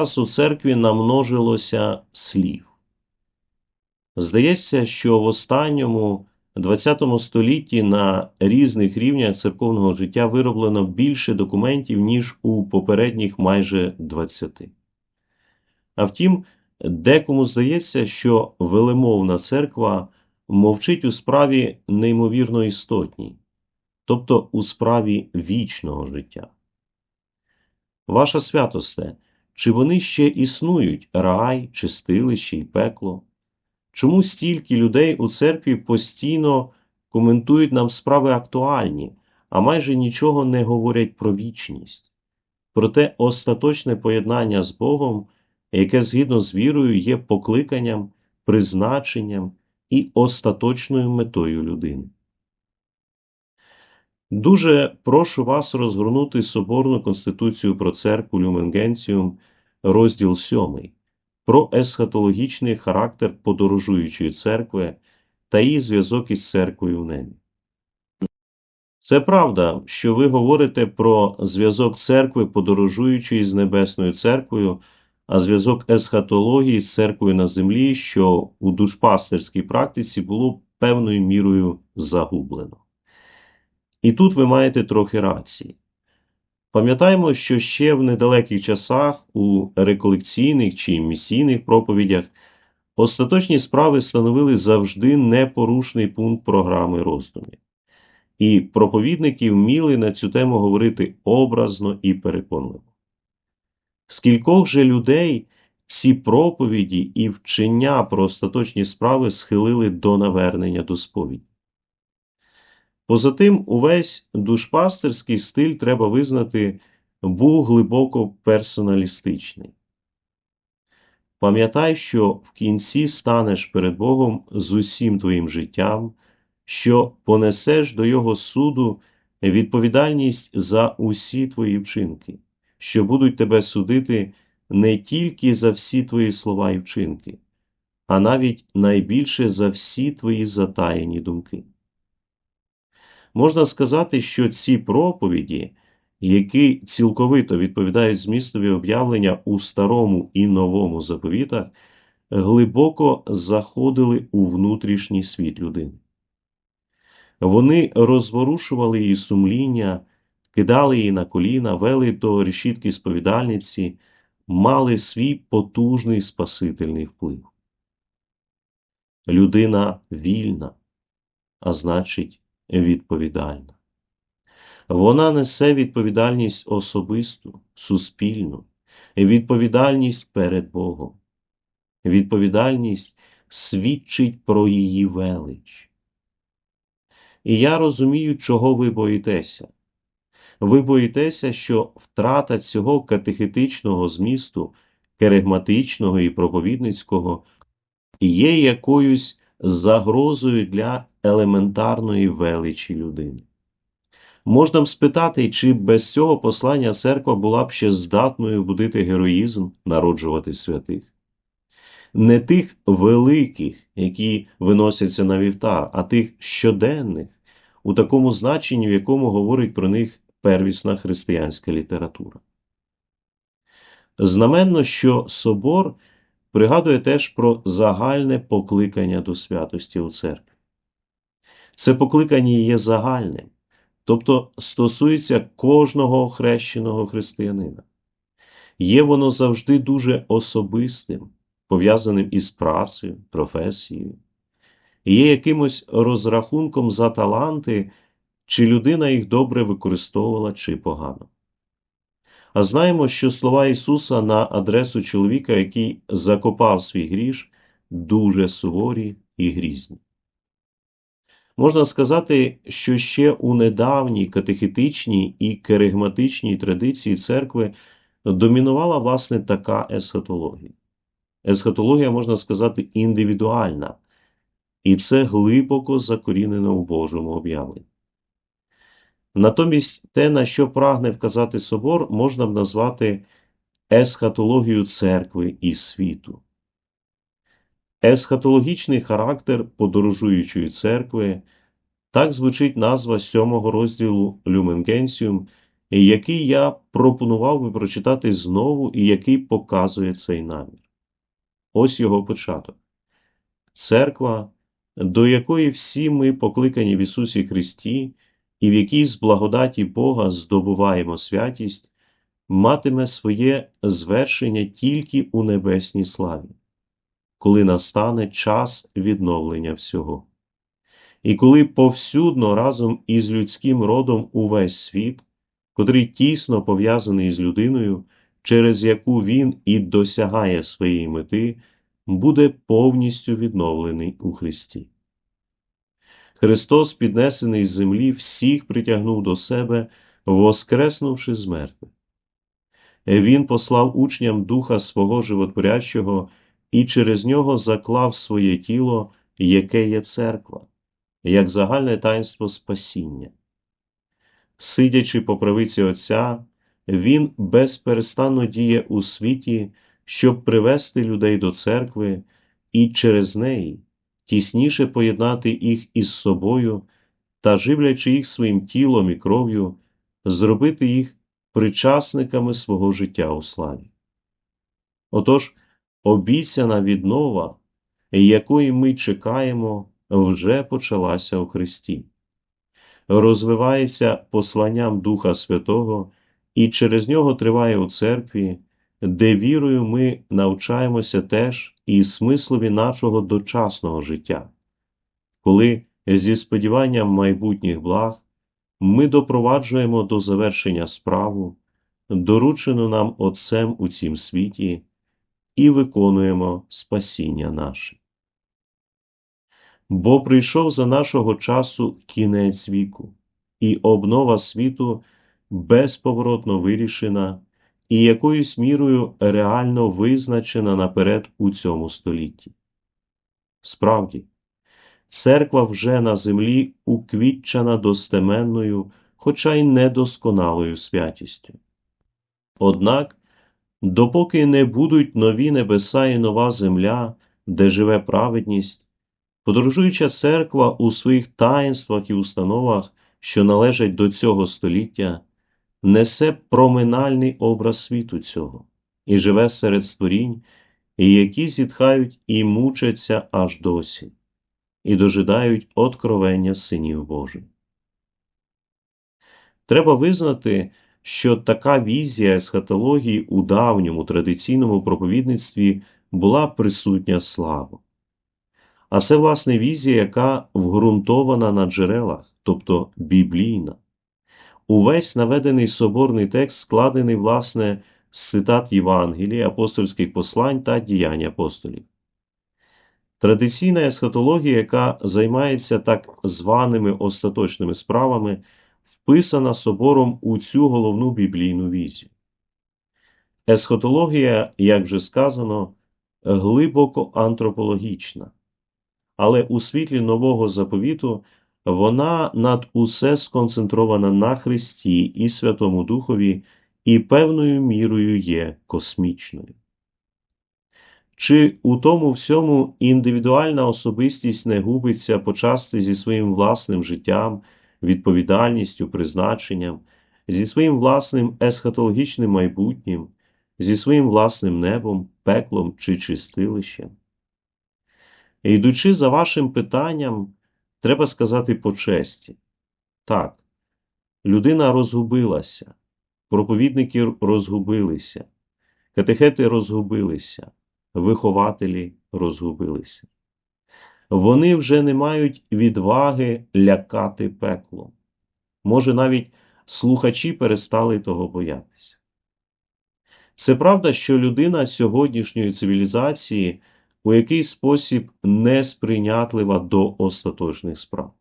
зараз у церкві намножилося слів. Здається, що в останньому ХХ столітті на різних рівнях церковного життя вироблено більше документів, ніж у попередніх майже 20. А втім, декому здається, що велемовна церква мовчить у справі неймовірно істотній, тобто у справі вічного життя. Ваша святосте, чи вони ще існують рай, чистилище і пекло? Чому стільки людей у церкві постійно коментують нам справи актуальні, а майже нічого не говорять про вічність? Проте остаточне поєднання з Богом, яке згідно з вірою є покликанням, призначенням і остаточною метою людини. Дуже прошу вас розгорнути Соборну Конституцію про церкву Люмен Генціум, розділ 7, про есхатологічний характер подорожуючої церкви та її зв'язок із церквою в небі. Це правда, що ви говорите про зв'язок церкви, подорожуючої з Небесною церквою, а зв'язок есхатології з церквою на землі, що у душпастерській практиці було певною мірою загублено. І тут ви маєте трохи рації. Пам'ятаємо, що ще в недалеких часах у реколекційних чи місійних проповідях остаточні справи становили завжди непорушний пункт програми роздумів. І проповідники вміли на цю тему говорити образно і переконливо. Скількох же людей ці проповіді і вчення про остаточні справи схилили до навернення до сповіді. Поза тим, увесь душпастерський стиль треба визнати був глибоко персоналістичний. Пам'ятай, що в кінці станеш перед Богом з усім твоїм життям, що понесеш до Його суду відповідальність за усі твої вчинки, що будуть тебе судити не тільки за всі твої слова і вчинки, а навіть найбільше за всі твої затаєні думки. Можна сказати, що ці проповіді, які цілковито відповідають змістові об'явлення у старому і новому заповітах, глибоко заходили у внутрішній світ людини. Вони розворушували її сумління, кидали її на коліна, вели до решітки сповідальниці, мали свій потужний спасительний вплив. Людина вільна, а значить, відповідальна. Вона несе відповідальність особисту, суспільну, відповідальність перед Богом. Відповідальність свідчить про її велич. І я розумію, чого ви боїтеся. Ви боїтеся, що втрата цього катехетичного змісту, керегматичного і проповідницького є якоюсь загрозою для елементарної величі людини. Можна б спитати, чи без цього послання церква була б ще здатною будити героїзм, народжувати святих. Не тих великих, які виносяться на вівтар, а тих щоденних, у такому значенні, в якому говорить про них первісна християнська література. Знаменно, що собор пригадує теж про загальне покликання до святості у церкві. Це покликання є загальним, тобто стосується кожного хрещеного християнина. Є воно завжди дуже особистим, пов'язаним із працею, професією, є якимось розрахунком за таланти, чи людина їх добре використовувала, чи погано. А знаємо, що слова Ісуса на адресу чоловіка, який закопав свій гріш, дуже суворі і грізні. Можна сказати, що ще у недавній катехетичній і керигматичній традиції церкви домінувала власне така есхатологія. Есхатологія, можна сказати, індивідуальна, і це глибоко закорінено в Божому об'явленні. Натомість те, на що прагне вказати собор, можна б назвати есхатологією церкви і світу. Есхатологічний характер подорожуючої церкви так звучить назва сьомого розділу Люменгенсіум, який я пропонував би прочитати знову і який показує цей намір. Ось його початок. Церква, до якої всі ми покликані в Ісусі Христі, і в якій з благодаті Бога здобуваємо святість, матиме своє звершення тільки у небесній славі, коли настане час відновлення всього. І коли повсюдно разом із людським родом увесь світ, котрий тісно пов'язаний з людиною, через яку він і досягає своєї мети, буде повністю відновлений у Христі. Христос, піднесений з землі, всіх притягнув до себе, воскреснувши з мертвих. Він послав учням Духа свого Животворящого і через нього заклав своє тіло, яке є церква, як загальне таїнство спасіння. Сидячи по правиці Отця, Він безперестанно діє у світі, щоб привести людей до церкви і через неї тісніше поєднати їх із собою та, живлячи їх своїм тілом і кров'ю, зробити їх причасниками свого життя у славі. Отож, обіцяна віднова, якої ми чекаємо, вже почалася у Христі, розвивається посланням Духа Святого і через нього триває у церкві, де вірою ми навчаємося теж і смислові нашого дочасного життя, коли зі сподіванням майбутніх благ ми допроваджуємо до завершення справу, доручену нам Отцем у цім світі, і виконуємо спасіння наше. Бо прийшов за нашого часу кінець віку, і обнова світу безповоротно вирішена і якоюсь мірою реально визначена наперед у цьому столітті. Справді, церква вже на землі уквітчана достеменною, хоча й недосконалою святістю. Однак, допоки не будуть нові небеса і нова земля, де живе праведність, подорожуюча церква у своїх таїнствах і установах, що належать до цього століття, несе проминальний образ світу цього і живе серед створінь, які зітхають і мучаться аж досі, і дожидають откровення синів Божих. Треба визнати, що така візія есхатології у давньому традиційному проповідництві була присутня слабо. А це, власне, візія, яка вґрунтована на джерелах, тобто біблійна. Увесь наведений соборний текст складений, власне, з цитат Євангелії, апостольських послань та діянь апостолів. Традиційна есхатологія, яка займається так званими остаточними справами, вписана собором у цю головну біблійну візію. Есхатологія, як вже сказано, глибоко антропологічна, але у світлі нового заповіту вона над усе сконцентрована на Христі і Святому Духові і певною мірою є космічною. Чи у тому всьому індивідуальна особистість не губиться почасти зі своїм власним життям, відповідальністю, призначенням, зі своїм власним есхатологічним майбутнім, зі своїм власним небом, пеклом чи чистилищем? Йдучи за вашим питанням, Треба сказати по честі. Так, людина розгубилася, проповідники розгубилися, катехети розгубилися, вихователі розгубилися. Вони вже не мають відваги лякати пеклом. Може, навіть слухачі перестали того боятися. Це правда, що людина сьогоднішньої цивілізації у який спосіб несприйнятлива до остаточних справ.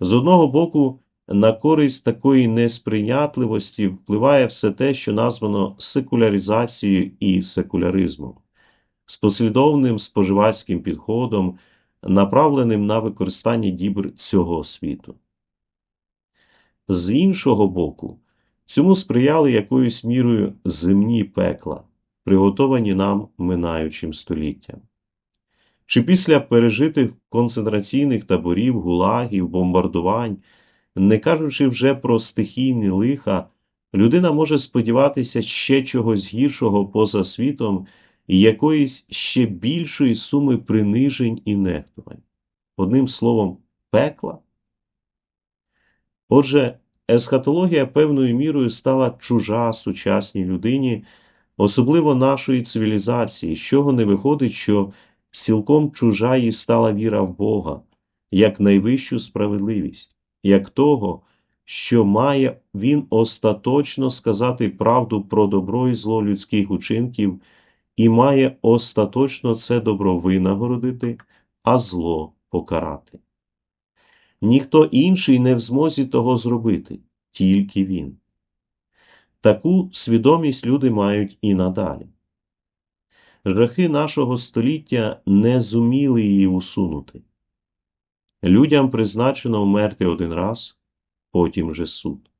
З одного боку, на користь такої несприйнятливості впливає все те, що названо секуляризацією і секуляризмом, з послідовним споживацьким підходом, направленим на використання дібр цього світу. З іншого боку, цьому сприяли якоюсь мірою земні пекла приготовані нам минаючим століттям. Чи після пережитих концентраційних таборів, гулагів, бомбардувань не кажучи вже про стихійні лиха, людина може сподіватися ще чогось гіршого поза світом і якоїсь ще більшої суми принижень і нехтувань. Одним словом, пекла. Отже, есхатологія певною мірою стала чужа сучасній людині, особливо нашої цивілізації, з чого не виходить, що цілком чужа їй стала віра в Бога, як найвищу справедливість, як того, що має він остаточно сказати правду про добро і зло людських учинків, і має остаточно це добро винагородити, а зло покарати. Ніхто інший не в змозі того зробити, тільки він. Таку свідомість люди мають і надалі. Жахи нашого століття не зуміли її усунути. Людям призначено вмерти один раз, потім же суд.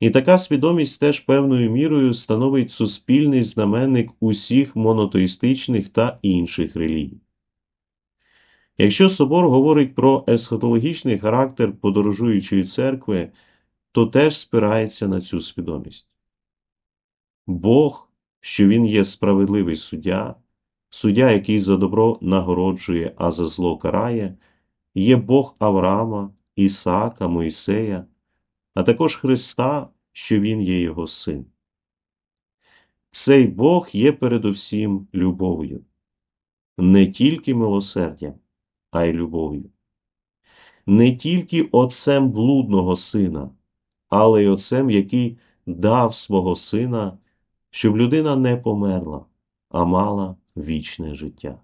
І така свідомість теж певною мірою становить суспільний знаменник усіх монотеїстичних та інших релігій. Якщо собор говорить про есхатологічний характер подорожуючої церкви, то теж спирається на цю свідомість. Бог, що Він є справедливий суддя, суддя, який за добро нагороджує, а за зло карає, є Бог Авраама, Ісаака, Моїсея, а також Христа, що Він є Його син. Цей Бог є передусім любов'ю, не тільки милосердям, а й любов'ю. Не тільки Отцем блудного сина, але й Отцем, який дав свого сина, щоб людина не померла, а мала вічне життя.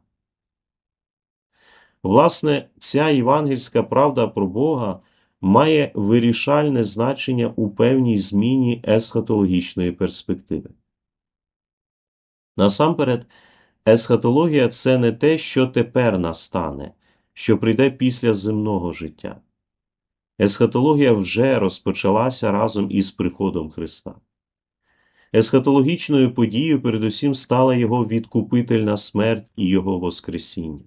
Власне, ця євангельська правда про Бога має вирішальне значення у певній зміні есхатологічної перспективи. Насамперед, есхатологія це не те, що тепер настане, що прийде після земного життя. Есхатологія вже розпочалася разом із приходом Христа. Есхатологічною подією передусім стала його відкупительна смерть і його Воскресіння.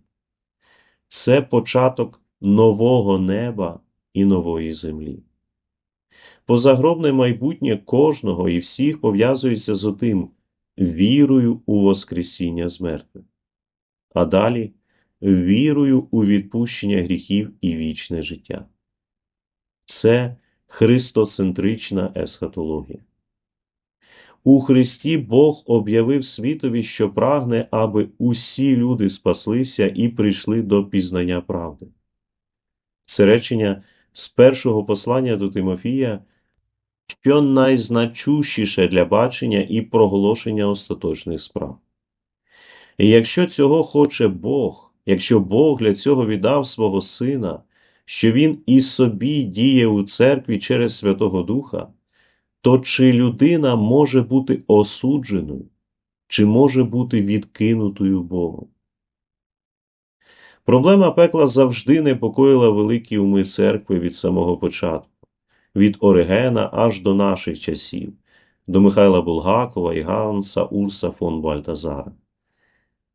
Це початок нового неба і нової землі. Позагробне майбутнє кожного і всіх пов'язується з отим вірою у Воскресіння з мертвих, а далі вірою у відпущення гріхів і вічне життя. Це христоцентрична есхатологія. У Христі Бог об'явив світові, що прагне, аби усі люди спаслися і прийшли до пізнання правди. Це речення з першого послання до Тимофія, що найзначущіше для бачення і проголошення остаточних справ. І якщо цього хоче Бог, якщо Бог для цього віддав свого Сина, що Він і собі діє у церкві через Святого Духа, то чи людина може бути осудженою, чи може бути відкинутою Богом? Проблема пекла завжди непокоїла великі уми церкви від самого початку, від Оригена аж до наших часів, до Михайла Булгакова і Ганса Урса фон Бальтазара.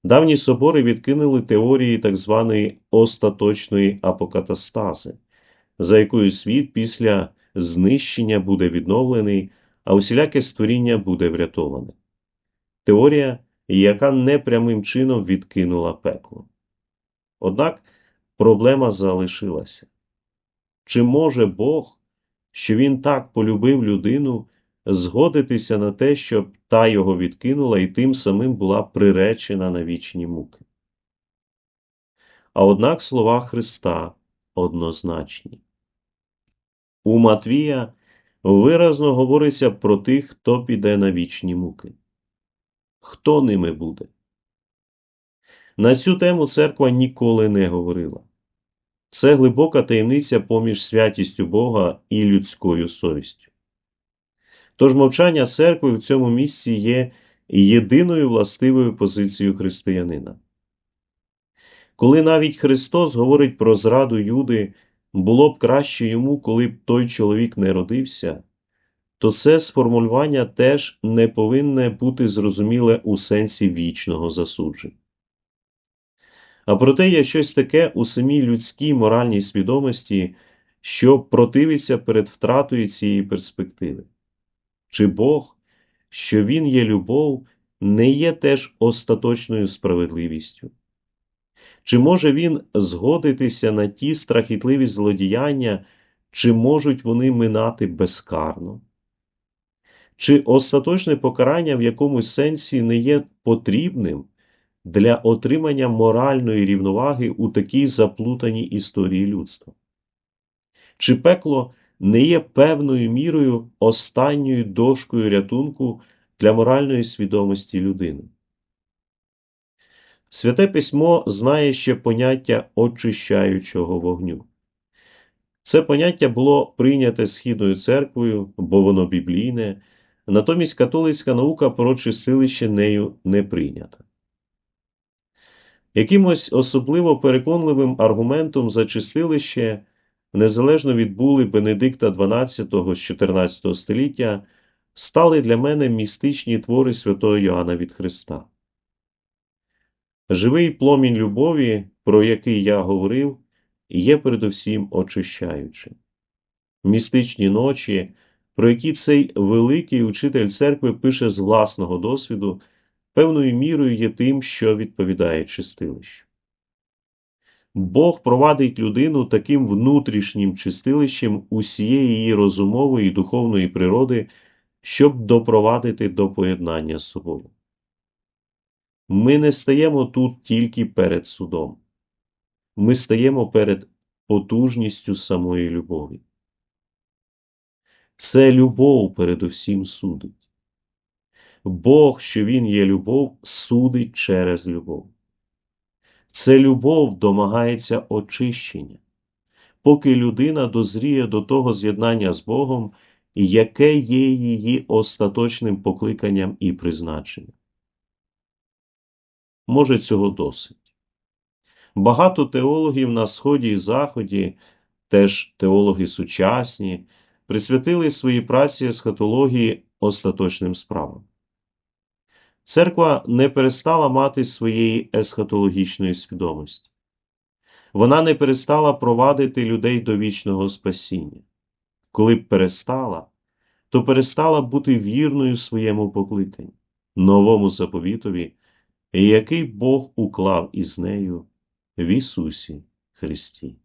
Давні собори відкинули теорії так званої остаточної апокатастази, за якою світ після знищення буде відновлений, а усіляке створіння буде врятоване. Теорія, яка непрямим чином відкинула пекло. Однак проблема залишилася. Чи може Бог, що Він так полюбив людину, згодитися на те, щоб та його відкинула і тим самим була приречена на вічні муки? А однак слова Христа однозначні. У Матвія виразно говориться про тих, хто піде на вічні муки. Хто ними буде? На цю тему церква ніколи не говорила. Це глибока таємниця поміж святістю Бога і людською совістю. Тож мовчання церкви в цьому місці є єдиною властивою позицією християнина. Коли навіть Христос говорить про зраду Юди, було б краще йому, коли б той чоловік не родився, то це сформулювання теж не повинне бути зрозуміле у сенсі вічного засудження. А проте є щось таке у самій людській моральній свідомості, що противиться перед втратою цієї перспективи? Чи Бог, що Він є любов, не є теж остаточною справедливістю? Чи може він згодитися на ті страхітливі злодіяння, чи можуть вони минати безкарно? Чи остаточне покарання в якомусь сенсі не є потрібним для отримання моральної рівноваги у такій заплутаній історії людства? Чи пекло не є певною мірою останньою дошкою рятунку для моральної свідомості людини? Святе письмо знає ще поняття очищаючого вогню. Це поняття було прийняте Східною церквою, бо воно біблійне, натомість католицька наука про чистилище нею не прийнята. Якимось особливо переконливим аргументом за чистилище незалежно від були Бенедикта XII з 14 століття стали для мене містичні твори святого Йоанна від Христа. Живий пломінь любові, про який я говорив, є передусім очищаючим. Містичні ночі, про які цей великий учитель церкви пише з власного досвіду, певною мірою є тим, що відповідає чистилищу. Бог провадить людину таким внутрішнім чистилищем усієї її розумової і духовної природи, щоб допровадити до поєднання з собою. Ми не стаємо тут тільки перед судом, ми стаємо перед потужністю самої любові. Це любов передусім судить. Бог, що Він є любов, судить через любов. Це любов домагається очищення, поки людина дозріє до того з'єднання з Богом, яке є її остаточним покликанням і призначенням. Може, цього досить. Багато теологів на Сході і Заході, теж теологи сучасні, присвятили свої праці есхатології остаточним справам. Церква не перестала мати своєї есхатологічної свідомості. Вона не перестала провадити людей до вічного спасіння. Коли б перестала, то перестала бути вірною своєму покликанню, новому заповітові, який Бог уклав із нею в Ісусі Христі.